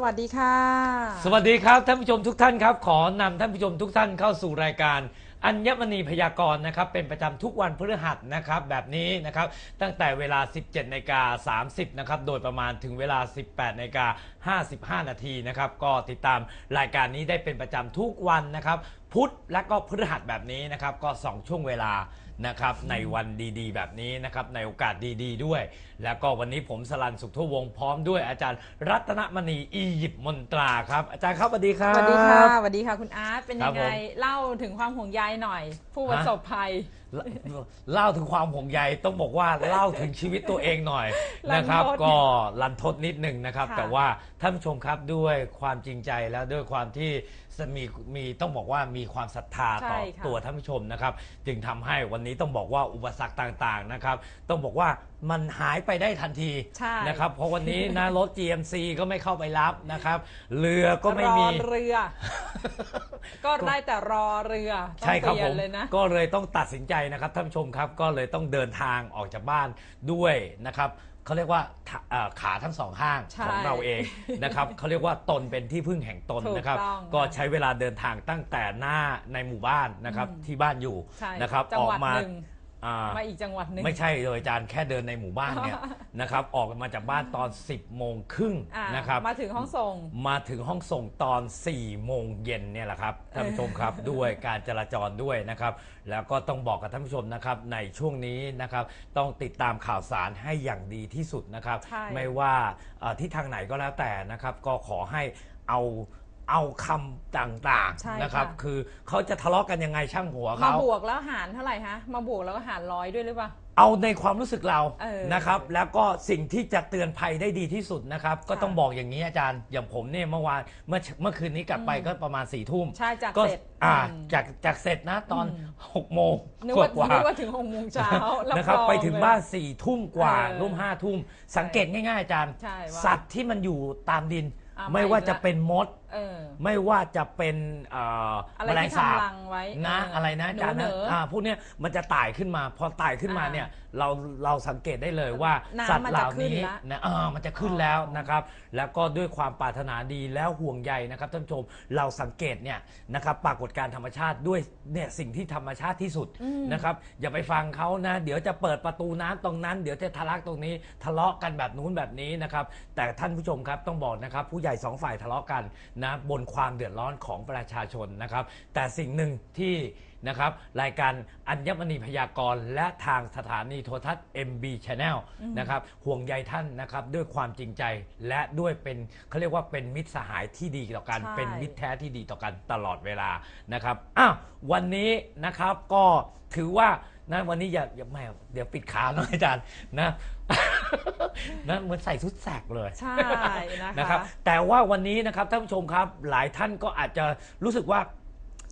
สวัสดีค่ะ สวัสดีครับท่านผู้ชมทุกท่านครับ ขอนำท่านผู้ชมทุกท่านเข้าสู่รายการ อัญมณีพยากรณ์นะครับ เป็นประจำทุกวันพฤหัสนะครับแบบนี้นะครับ ตั้งแต่เวลา 17นาฬิกา30นะครับโดยประมาณถึงเวลา 18นาฬิกา55 นาทีนะครับ ก็ติดตามรายการนี้ได้เป็นประจำทุกวันนะครับพุธและก็พฤหัสแบบนี้นะครับก็ 2 ช่วงเวลานะครับในวันดีๆ แบบนี้นะครับในโอกาสดีๆ ด้วย แล้วก็วันนี้ผมสลันสุขทวงศ์พร้อมด้วยอาจารย์รัตนมณีอียิปต์มนตราครับ อาจารย์ครับสวัสดีครับ สวัสดีค่ะสวัสดีค่ะคุณอาร์ตเป็นยังไงครับผมเล่าถึงความห่วงใยหน่อย ผู้ประสบภัย เล่าเล่าถึงความห่วงใยต้องบอกว่าเล่าถึงชีวิตตัวเองหน่อยรันทดนะครับ ก็รันทดนิดหนึ่งนะครับ ค่ะแต่ว่าท่านผู้ชมครับด้วยความจริงใจแล้วด้วยความที่ มีมีต้องบอกว่ามีความศรัทธาต่อใช่ค่ะ ตัวท่านผู้ชมนะครับ จึงทำให้วันนี้ต้องบอกว่าอุปสรรคต่างๆนะครับ ต้องบอกว่ามันหายไปได้ทันทีใช่ นะครับ เพราะวันนี้นะรถ GMC ก็ไม่เข้าไปรับนะครับ เรือก็ไม่มี รอเรือ ก็ได้แต่รอเรือต้องใช่ครับเปลี่ผยนมเลยนะ ก็เลยต้องตัดสินใจนะครับท่านผู้ชมครับ ก็เลยต้องเดินทางออกจากบ้านด้วยนะครับ เขาเรียกว่าขาเอ่อขาทั้งสองข้างใช่ของเราเองนะครับ เขาเรียกว่าตนเป็นที่พึ่งแห่งตนถูกนะครับต้องก็ใช้เวลาเดินทางตั้งแต่หน้าในหมู่บ้านนะครับที่บ้านอยู่ใช่นะครับจังออหกวัดมาหนึ่ง อ่า มาอีกจังหวัดหนึ่ง ไม่ใช่เลยอาจารย์แค่เดินในหมู่บ้านเนี่ย นะครับออกมาจากบ้านตอน 10โมงครึ่งอ่านะครับมาถึงห้องส่ง มาถึงห้องส่งตอน4โมงเย็นเนี่ยแหละครับท่านผู้ชมครับด้วยการจราจรด้วยนะครับ แล้วก็ต้องบอกกับท่านผู้ชมนะครับในช่วงนี้นะครับต้องติดตามข่าวสารให้อย่างดีที่สุดนะครับ ใช่ ไม่ว่าเอ่อที่ทางไหนก็แล้วแต่นะครับ ก็ขอให้เอา เอาคำต่างใช่ๆนะครับ ค่ะ คือเขาจะทะเลาะกันยังไงช่างหัวมาเขา บวกแล้วหารเท่าไหร่ฮะ มาบวกแล้วก็หารร้อยด้วยหรือเปล่า เอาในความรู้สึกเราเออนะครับ แล้วก็สิ่งที่จะเตือนภัยได้ดีที่สุดนะครับ ก็ค่ะต้องบอกอย่างนี้อาจารย์ อย่างผมเนี่ยเมื่อวานเมื่อเมื่อคืนนี้กลับไปก็ประมาณสี่ทุ่มใช่จากก็เสร็จอ่าอืม จากจากเสร็จนะตอนหกโมงนึกกว่าว่านึกว่าถึงหกโมงเช้าแล้วนะครับปลอมไปถึงเลย บ้านสี่ทุ่มกว่าเออร่วมห้าทุ่ม สังเกตง่ายๆอาจารย์ ใช่ว่าสัตว์ที่มันอยู่ตามดิน อ่าไม่มาว่าอีกจะละเป็นมดเออ ไม่ว่าจะเป็นเอ่ออะไรแมลงที่สาบทำรังไว้นะเอะไรนะอาจารย์หนะเนออ่าพวกเนี้ยมันจะไต่ขึ้นมา พอไต่ขึ้นมาอ่าเนี่ยเราเราสังเกตได้เลยว่าน้ำสัตว์มันเหจะล่าขึ้นนี้ละ นะเออมันจะขึ้นแล้วนะครับ แล้วก็ด้วยความปรารถนาดีแล้วห่วงใยนะครับท่านผู้ชมเราสังเกตเนี่ยนะครับปรากฏการณ์ธรรมชาติด้วยเนี่ยสิ่งที่ธรรมชาติที่สุดนะครับ อย่าไปฟังเขานะ เดี๋ยวจะเปิดประตูน้ำตรงนั้น เดี๋ยวจะทะลักตรงนี้ทะเลาะกันแบบนู้นแบบนี้นะครับ แต่ท่านผู้ชมครับต้องบอกนะครับ ผู้ใหญ่สองฝ่ายทะเลาะกันนะบนความเดือดร้อนของประชาชนนะครับ แต่สิ่งหนึ่งที่นะครับรายการอัญมณีพยากรณ์และทางสถานีโทรทัศน์ MB Channel นะครับห่วงใยท่านนะครับด้วยความจริงใจและด้วยเป็นเขาเรียกว่าเป็นมิตรสหายที่ดีต่อกันใช่ เป็นมิตรแท้ที่ดีต่อกันตลอดเวลานะครับอ้าววันนี้นะครับก็ถือว่า นะวันนี้อย่าอย่าไม่เดี๋ยวปิดขาหน่อยอาจารย์นะนะเหมือนใส่ชุดแสกเลยใช่นะนะคคะรับ แต่ว่าวันนี้นะครับท่านผู้ชมครับหลายท่านก็อาจจะรู้สึกว่า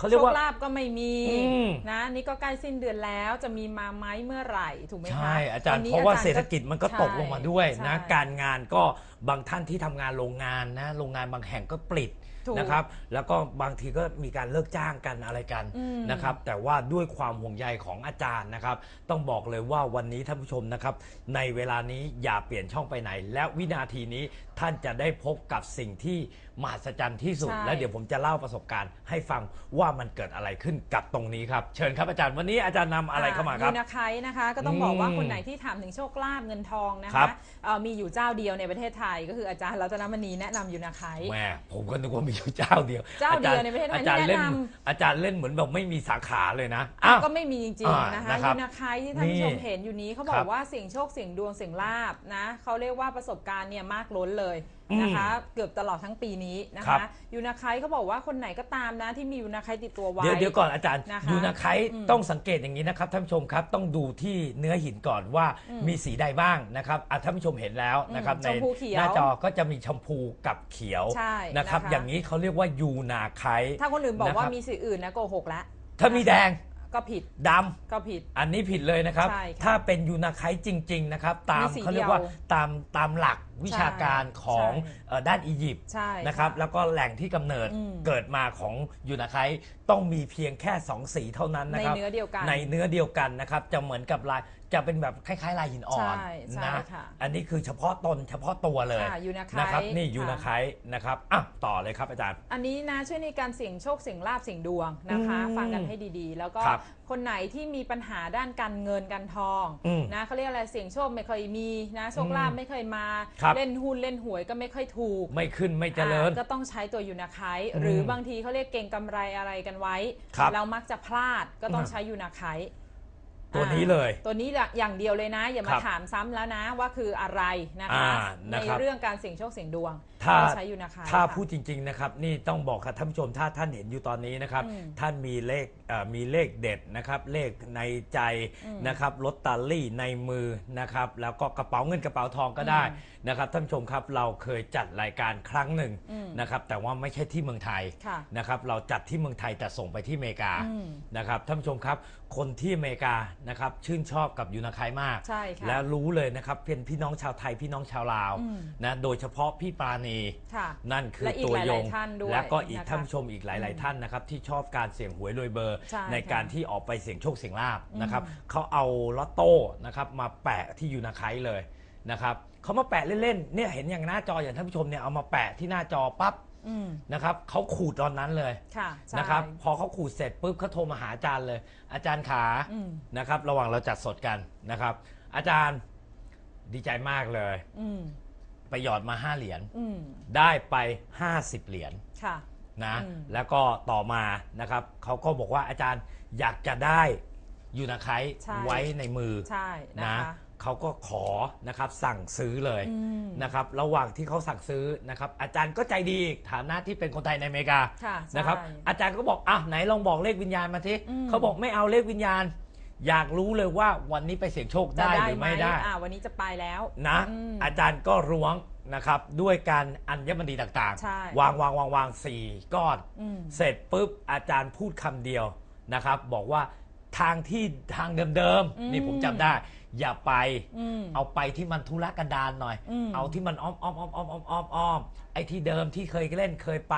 เขาโชเรียกคว่าลาภก็ไม่มีอืมนะ นี่ก็ใกล้สิ้นเดือนแล้วจะมีมาไหมเมื่อไหร่ถูกไหมคะใช่อาจารย์นนี้เพราะว่าอจเศรษฐกิจมันก็ตกลงมาด้วยนะใช่การงานก็บางท่านที่ทำงานโรงงานนะโรงงานบางแห่งก็ปิดถูกนะครับแล้วก็บางทีก็มีการเลิกจ้างกันอะไรกันอืมนะครับแต่ว่าด้วยความห่วงใยของอาจารย์นะครับ ต้องบอกเลยว่าวันนี้ท่านผู้ชมนะครับ ในเวลานี้อย่าเปลี่ยนช่องไปไหน และวินาทีนี้ท่านจะได้พบกับสิ่งที่มหัศจรรย์ที่สุดใช่และเดี๋ยวผมจะเล่าประสบการณ์ให้ฟังว่ามันเกิดอะไรขึ้นกับตรงนี้ครับ เชิญครับอาจารย์วันนี้อาจารย์นำอะไรเข้ามาครับ ยูนาไคนะคะ ก็ต้องบอกว่าอืมคนไหนที่ถามถึงโชคลาภเงินทองนะครัคะบ เอ่อมีอยู่เจ้าเดียวในประเทศไทย ก็คืออาจารย์รัตนมณีแนะนำยูนาไคแหม่ผมก็นึกว่ามีอยู่เจ้าเดียวเจ้าเดียวอจรในประเทศไทยอาจารย์เล่นแนะน อาจารย์เล่นเหมือนแบบไม่มีสาขาเลยนะอ้าว ก็ไม่มีจริงอ่าๆนะคะนะครับยูนาไคที่ท่านผู้ชมนี่เห็นอยู่นี้เขาบคอรักบว่าเสี่ยงโชคเสี่ยงดวงเสี่ยงลาบนะเขาเรียกว่าประสบการณ์เนี่ยมากล้นเลยอืม นะคะ เกือบตลอดทั้งปีนี้นะครัคะ บ ยูนาไคเขาบอกว่าคนไหนก็ตามนะที่มียูนาไคติดตัวไว้ เดี๋ยวเดี๋ยวก่อนอาจารย์นะคะยูนาไคต์อืมต้องสังเกตอย่างนี้นะครับท่านผู้ชมครับต้องดูที่เนื้อหินก่อนว่ามีสีใดบ้างนะครับอะท่านผู้ชมเห็นแล้วนะครับอืมในชมพูเขียวหน้าจอก็จะมีชมพูกับเขียวใช่นะครับนะคะ อย่างนี้เขาเรียกว่ายูนาไคต์ ถ้าคนอื่นบอกว่านะครับ มีสีอื่นนะโกหกแล้วถ้ามีแดงก็ผิดดำ ก็ผิด อันนี้ผิดเลยนะครับ ใช่ค่ะถ้าเป็นยูนาไคต์จริง ๆ นะครับ ตามมีสีเขาเรียกว่าเดียวตามตามหลัก วิชาการของใช่เอ่อด้านอียิปต์ใช่นะครับค่ะแล้วก็แหล่งที่กำเนิดอืมเกิดมาของยูนาไคต์ต้องมีเพียงแค่ 2 สีเท่านั้นนะครับ ในเนื้อเดียวกันในเนื้อเดียวกันนะครับจะเหมือนกับลายจะเป็นแบบคล้ายๆลายหินอ่อนใช่ใช่นะค่ะอันนี้คือเฉพาะตนเฉพาะตัวเลยค่ะยูนาไคนะครับนี่ค่ะยูนาไคนะครับอะต่อเลยครับอาจารย์ อันนี้นะช่วยในการเสี่ยงโชคเสี่ยงลาบเสี่ยงดวงนะคะอืมฟังกันให้ดีๆ แล้วก็ ครับคนไหนที่มีปัญหาด้านการเงินการทองอืมนะเขาเรียกอะไรเสี่ยงโชคไม่เคยมีนะโชคลาภอืมไม่เคยมา ครับ เล่นหุ้นเล่นหวยก็ไม่ค่อยถูกไม่ขึ้นไม่เจริญ อ่าก็ต้องใช้ตัวยูนาไคอืมหรือบางทีเขาเรียกเก่งกำไรอะไรกันไว้ ครับเรามักจะพลาดก็ต้องอ่า ใช้ยูนาไค ตัวนี้เลย ตัวนี้อย่างเดียวเลยนะ อย่าคมารับถามซ้ำแล้วนะว่าคืออะไรนะคะอ่าในนะครับเรื่องการเสี่ยงโชคเสี่ยงดวงถ้าต้องใช้ยูนาไคถ้าค่ะพูดจริง ๆนะครับ นี่ต้องบอกกับท่านผู้ชมถ้าท่านเห็นอยู่ตอนนี้นะครับอืมท่านมีเลขเอ่อมีเลขเด็ดนะครับ เลขในใจอืมนะครับลอตเตอรี่ในมือนะครับ แล้วก็กระเป๋าเงินกระเป๋าทองก็ได้อืมนะครับท่านผู้ชมครับเราเคยจัดรายการครั้งหนึ่งอืมนะครับแต่ว่าไม่ใช่ที่เมืองไทยค่ะนะครับเราจัดที่เมืองไทยแต่ส่งไปที่อเมริกาอืมนะครับท่านผู้ชมครับ คนที่อเมริกานะครับชื่นชอบกับยูนาคายมาก ใช่ค่ะและรู้เลยนะครับเป็นพี่น้องชาวไทยพี่น้องชาวลาวอืมนะโดยเฉพาะพี่ปราณีค่ะนั่นคือและอีกตัวหลายยๆงท่านด้วยและก็อีกนะคะท่านผู้ชมอีกหลาย ๆ ท่านนะครับที่ชอบการเสี่ยงหวยรวยเบอร์ ใช่ในค่ะการที่ออกไปเสี่ยงโชคเสี่ยงลาบอืมนะครับเขาเอาลอตโต้นะครับมาแปะที่ยูนาไคเลยนะครับเขามาแปะเล่น ๆ เนี่ยเห็นอย่างหน้าจออย่างท่านผู้ชมเนี่ยเอามาแปะที่หน้าจอปั๊บ อืม นะครับเขาขูดตอนนั้นเลยค่ะใช่นะครับพอเขาขูดเสร็จปุ๊บเขาโทรมาหาอาจารย์เลย อาจารย์ขาอืม นะครับ ระหว่างเราจัดสดกันนะครับ อาจารย์ดีใจมากเลย อืม ไปหยอดมา 5 เหรียญอืม ได้ไป 50 เหรียญค่ะ นะอืม แล้วก็ต่อมานะครับเขาก็บอกว่าอาจารย์อยากจะได้ยูนาไคใช่ ไว้ในมือ ใช่นะนะคะ เขาก็ขอนะครับสั่งซื้อเลยอืมนะครับระหว่างที่เขาสั่งซื้อนะครับอาจารย์ก็ใจดีอีกฐานะที่เป็นคนไทยในอเมริกาค่ะใช่นะครับอาจารย์ก็บอกอะไหนลองบอกเลขวิญญาณมาทีอืมเขาบอกไม่เอาเลขวิญญาณ อยากรู้เลยว่าวันนี้ไปเสี่ยงโชคจะได้หรือไม่ได้อ่าวันนี้จะไปแล้วนะอืมอาจารย์ก็ร้วงนะครับด้วยการอัญมณีต่างใช่ๆวางวางวางวางสี่ก้อนอืมเสร็จปุ๊บอาจารย์พูดคำเดียวนะครับ บอกว่าทางที่ทางเดิมอืมๆนี่ผมจำได้ อย่าไป อืม เอาไปที่มันทุรกันดารหน่อย อืม เอาที่มันอ้อมอ้อมอ้อมอ้อมอ้อมอ้อมอ้อมไอ้ที่เดิมที่เคยเล่นเคยไป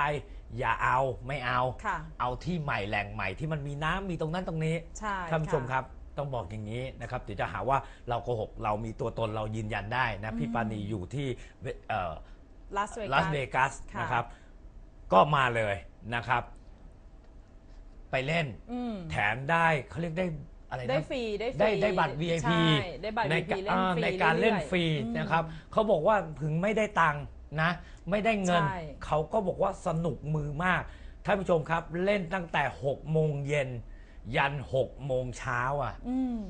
อย่าเอาไม่เอา ค่ะ เอาที่ใหม่แหล่งใหม่ที่มันมีน้ำมีตรงนั้นตรงนี้ใช่ท่านผู้ชมะครับ ต้องบอกอย่างนี้นะครับเดี๋ยวจะหาว่าเราโกหกเรามีตัวตนเรายืนยันได้นะพี่ปานีอยู่ที่เวเอ่อ ลาสเวกัส ลาสเวกัสค่ะ นะครับ ก็มาเลยนะครับ ไปเล่นอืม แถมได้เขาเรียกได้ อะไรนะได้ฟรีได้ฟรีได้ได้บัตร VIP ใช่ได้บัตร ใน VIP กาเล่นอ่าฟรีในการเล่นอยๆฟรีอืม นะครับเขาบอกว่าถึงไม่ได้ตังค์นะ ไม่ได้เงิน ใช่ เขาก็บอกว่าสนุกมือมากท่านผู้ชมครับเล่นตั้งแต่6โมงเย็นยัน6โมงเช้าอะ อืม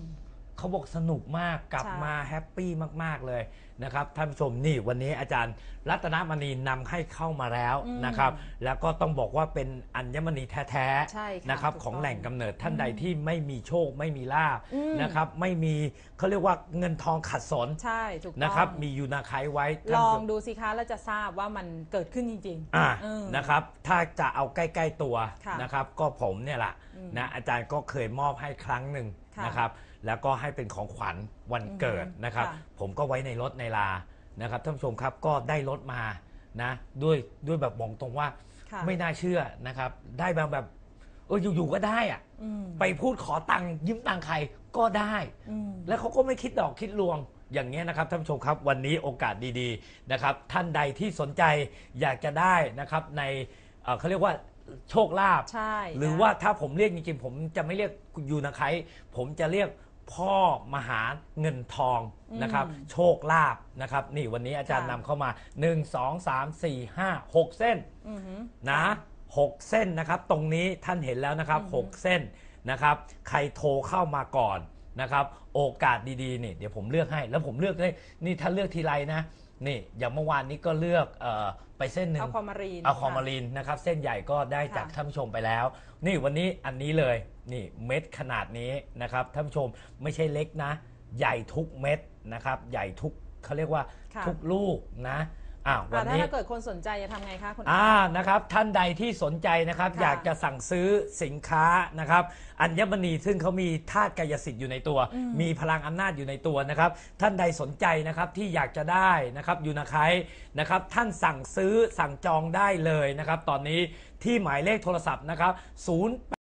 เขาบอกสนุกมากกลับใช่มาแฮปปี้มาก ๆ เลยนะครับท่านผู้ชมนี่วันนี้อาจารย์ รัตนมณีนำให้เข้ามาแล้วนะครับ แล้วก็ต้องบอกว่าเป็นอัญมณีแท้ใช่ค่ะๆนะครับถูกของต้องแหล่งกำเนิดท่านใดที่ไม่มีโชคไม่มีลาบอืม นะครับ ไม่มีเขาเรียกว่าเงินทองขัดสนใช่ถูกต้องนะครับ มียูนาไคไว้ลท่านอผู้ชงมดูสิคะแล้วจะทราบว่ามันเกิดขึ้นจริงอ่าเออ นะครับ ถ้าจะเอาใกล้ ๆตัวค่ะนะครับ ก็ผมเนี่ยแหละอืมนะอาจารย์ก็เคยมอบให้ครั้งหนึ่งค่ะ นะครับ แล้วก็ให้เป็นของขวัญวันเกิดอือฮึนะครับ ค่ะ ผมก็ไว้ในรถในลานะครับท่านผู้ชมครับก็ได้รถมานะด้วยด้วยแบบบอกตรงว่า ค่ะไม่น่าเชื่อนะครับ ได้แบบแบบเอออยู่ๆก็ได้อะอืมไปพูดขอตังค์ยืมตังค์ใครก็ได้ อืม แล้วเขาก็ไม่คิดดอกคิดลวงอย่างเงี้ยนะครับท่านผู้ชมครับวันนี้โอกาสดีๆนะครับท่านใดที่สนใจอยากจะได้นะครับในเอ่อเขาเรียกว่าโชคลาภใช่หรือนะว่าถ้าผมเรียกจริงๆผมจะไม่เรียกยูนาไคผมจะเรียก พ่อมหาเงินทองนะครับอืมโชคลาภนะครับ นี่วันนี้อาจารย์ค่ะนำเข้ามา 1 2 3 4 5 6 เส้นอือหือนะหกเส้นนะครับ ตรงนี้ท่านเห็นแล้วนะครับอือฮึหกเส้นนะครับ ใครโทรเข้ามาก่อนนะครับ โอกาสดีๆนี่เดี๋ยวผมเลือกให้ แล้วผมเลือกเลยนี่ถ้าเลือกทีไรนะ นี่อย่างเมื่อวานนี้ก็เลือกเออไปเส้นหนึ่งเอาความมารีนเอาคอมารีนนะครับเส้นใหญ่ก็ได้จากค่ะท่านผู้ชมไปแล้ว นี่วันนี้อันนี้เลยนี่เม็ดขนาดนี้นะครับท่านผู้ชมไม่ใช่เล็กนะ ใหญ่ทุกเม็ดนะครับ ใหญ่ทุกเขาเรียกว่าค่ะ ทุกลูกนะ อะวัอ่านถ้านี้ ถ้าเกิดคนสนใจจะทำไงคะคุณอ่านะครับ ท่านใดที่สนใจนะครับค่ะอยากจะสั่งซื้อสินค้านะครับอัญมณีซึ่งเขามีธาตุกายสิทธิ์อยู่ในตัว มีพลังอำนาจอยู่ในตัวนะครับ ท่านใดสนใจนะครับที่อยากจะได้นะครับยูนาไคนะครับ ท่านสั่งซื้อสั่งจองได้เลยนะครับ ตอนนี้ที่หมายเลขโทรศัพท์นะครับ0